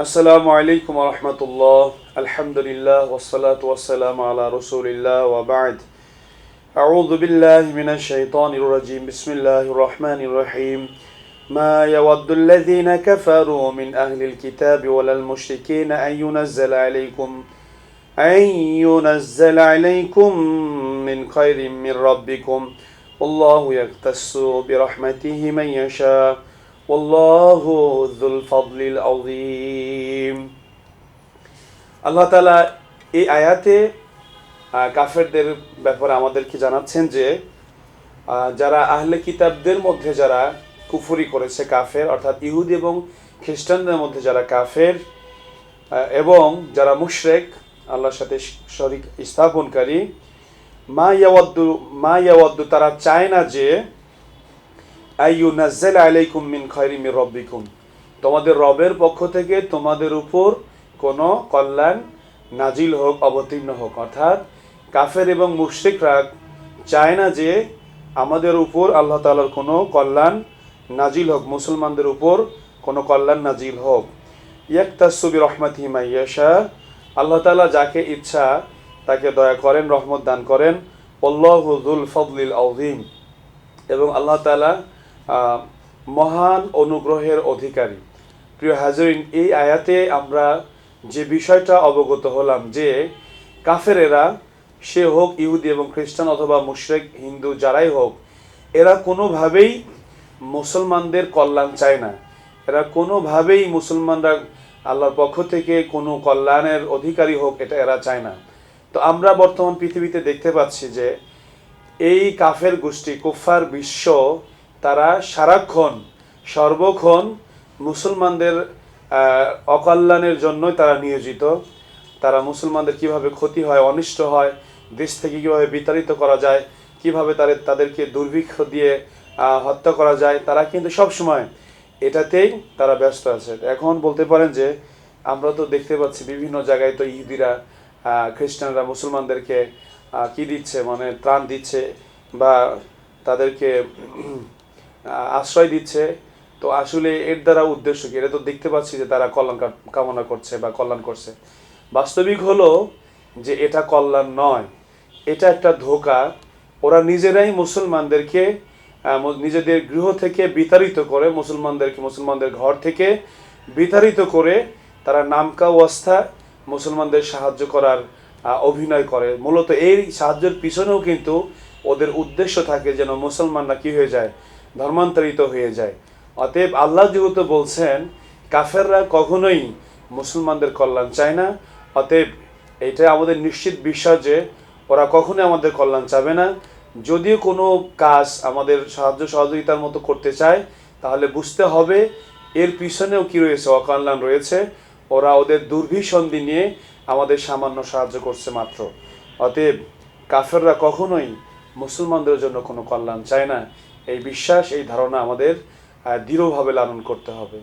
السلام عليكم ورحمة الله. الحمد لله والصلاة والسلام على رسول الله وبعد. أعوذ بالله من الشيطان الرجيم. بسم الله الرحمن الرحيم. ما يود الذين كفروا من أهل الكتاب ولا المشركين أن ينزل عليكم أن ينزل عليكم من خير من ربكم. والله يختص برحمته من يشاء. আল্লাহু যুল ফদলিল আযীম। আল্লাহ তালা এই আয়াতে কাফেরদের ব্যাপারে আমাদেরকে জানাচ্ছেন যে যারা আহলে কিতাবদের মধ্যে যারা কুফুরি করেছে কাফের, অর্থাৎ ইহুদ এবং খ্রিস্টানদের মধ্যে যারা কাফের এবং যারা মুশরেক, আল্লাহর সাথে শরিক স্থাপনকারী, মা ইয়াওয়াদ্দু মা ইয়াওয়াদ্দু তারা চায় না যে মিন তোমাদের রবের পক্ষ থেকে তোমাদের উপর কোনো কল্যাণ নাজিল হোক অবতীর্ণ হোক। অর্থাৎ কাফের এবং মুশরিকরা চায় না যে আমাদের উপর আল্লাহ তাআলার কোনো কল্যাণ নাজিল হোক মুসলমানদের উপর কোনো কল্যাণ নাজিল হোক। ইয়াক্তাসুবি রহমত হিমাইয়াশা আল্লাহ তাআলা যাকে ইচ্ছা তাকে দয়া করেন রহমত দান করেন। অল্লাহুল ফদলিল আউজিম এবং আল্লাহ আহ, মহান অনুগ্রহের অধিকারী। প্রিয় হাজরিন, এই আয়াতে আমরা যে বিষয়টা অবগত হলাম যে কাফেরেরা, সে হোক ইহুদি এবং খ্রিস্টান অথবা মুশরেক, হিন্দু যারাই হোক, এরা কোনোভাবেই মুসলমানদের কল্যাণ চায় না। এরা কোনোভাবেই মুসলমানরা আল্লাহর পক্ষ থেকে কোনো কল্যাণের অধিকারী হোক, এটা এরা চায় না। তো আমরা বর্তমান পৃথিবীতে দেখতে পাচ্ছি যে এই কাফের গোষ্ঠী কুফার বিশ্ব তারা সারাক্ষণ, সর্বক্ষণ মুসলমানদের অকল্যাণের জন্যই তারা নিয়োজিত। তারা মুসলমানদের কীভাবে ক্ষতি হয়, অনিষ্ট হয়, দেশ থেকে কীভাবে বিতাড়িত করা যায়, কীভাবে তাদের তাদেরকে দুর্ভিক্ষ দিয়ে হত্যা করা যায়, তারা কিন্তু সব সময় এটাতেই তারা ব্যস্ত আছে। এখন বলতে পারেন যে, আমরা তো দেখতে পাচ্ছি বিভিন্ন জায়গায় তো ইহুদিরা খ্রিস্টানরা মুসলমানদেরকে কি দিচ্ছে মানে ত্রাণ দিচ্ছে বা তাদেরকে আশ্রয় দিচ্ছে। তো আসলে এর দ্বারা উদ্দেশ্য কি? এটা তো দেখতে পাচ্ছি যে তারা কল্যাণ কামনা করছে বা কল্যাণ করছে। বাস্তবিক হলো যে এটা কল্যাণ নয়। এটা একটা ধোকা। ওরা নিজেরাই মুসলমানদেরকে নিজেদের গৃহ থেকে বিতাড়িত করে, মুসলমানদেরকে, মুসলমানদের ঘর থেকে বিতাড়িত করে তারা নামকা অবস্থা মুসলমানদের সাহায্য করার অভিনয় করে। মূলত এই সাহায্যের পিছনেও কিন্তু ওদের উদ্দেশ্য থাকে যেন মুসলমানরা কি হয়ে যায়? ধর্মান্তরিত হয়ে যায়। অতএব আল্লাহ যেহেতু বলছেন, কাফেররা কখনোই মুসলমানদের কল্যাণ চায় না। অতএব এটা আমাদের নিশ্চিত বিশ্বাস যে ওরা কখনোই আমাদের কল্যাণ চাবে না। যদিও কোনো কাজ আমাদের সাহায্য সহযোগিতার মতো করতে চায়, তাহলে বুঝতে হবে এর পিছনেও কি রয়েছে অকল্যাণ রয়েছে। ওরা ওদের দুর্ভিসন্ধি নিয়ে আমাদের সামান্য সাহায্য করছে মাত্র। অতএব কাফেররা কখনোই মুসলমানদের জন্য কোনো কল্যাণ চায় না। এই বিশ্বাস এই ধারণা আমাদের দৃঢ়ভাবে লালন করতে হবে।